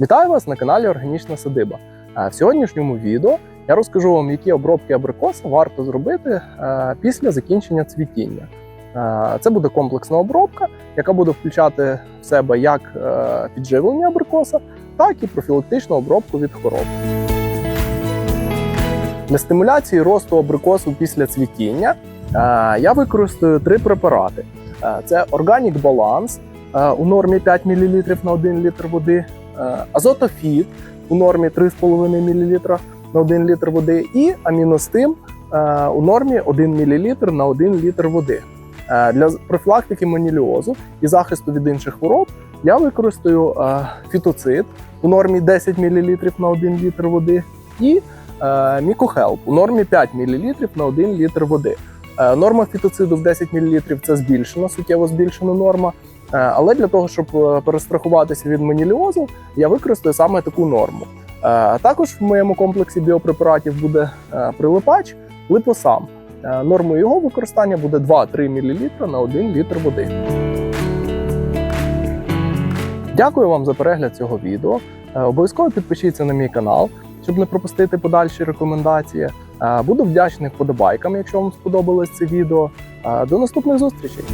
Вітаю вас на каналі Органічна Садиба. Е, В сьогоднішньому відео я розкажу вам, які обробки абрикоса варто зробити е, після закінчення цвітіння. Е, Це буде комплексна обробка, яка буде включати в себе як підживлення абрикоса, так і профілактичну обробку від хвороб. Для стимуляції росту абрикосу після цвітіння я використаю три препарати: це Organic Balance у нормі 5 мл на 1 літр води, Азотофіт у нормі 3,5 мл на 1 літр води, і аміностим е, у нормі 1 мл на 1 літр води. Е, Для профілактики маніліозу і захисту від інших хвороб я використаю е, фітоцид у нормі 10 мл на 1 літр води і е, мікохелп у нормі 5 мл на 1 літр води. Е, Норма фітоциду в 10 мл це збільшена, суттєво збільшена норма. Е, Але для того, щоб е, перестрахуватися від маніліозу, я використаю саме таку норму. Також в моєму комплексі біопрепаратів буде прилипач липосам. Нормою його використання буде 2-3 мл на 1 літр води. Дякую вам за перегляд цього відео. Обов'язково підпишіться на мій канал, щоб не пропустити подальші рекомендації. Е, Буду вдячний вподобайкам, якщо вам сподобалось це відео. Е, До наступних зустрічей!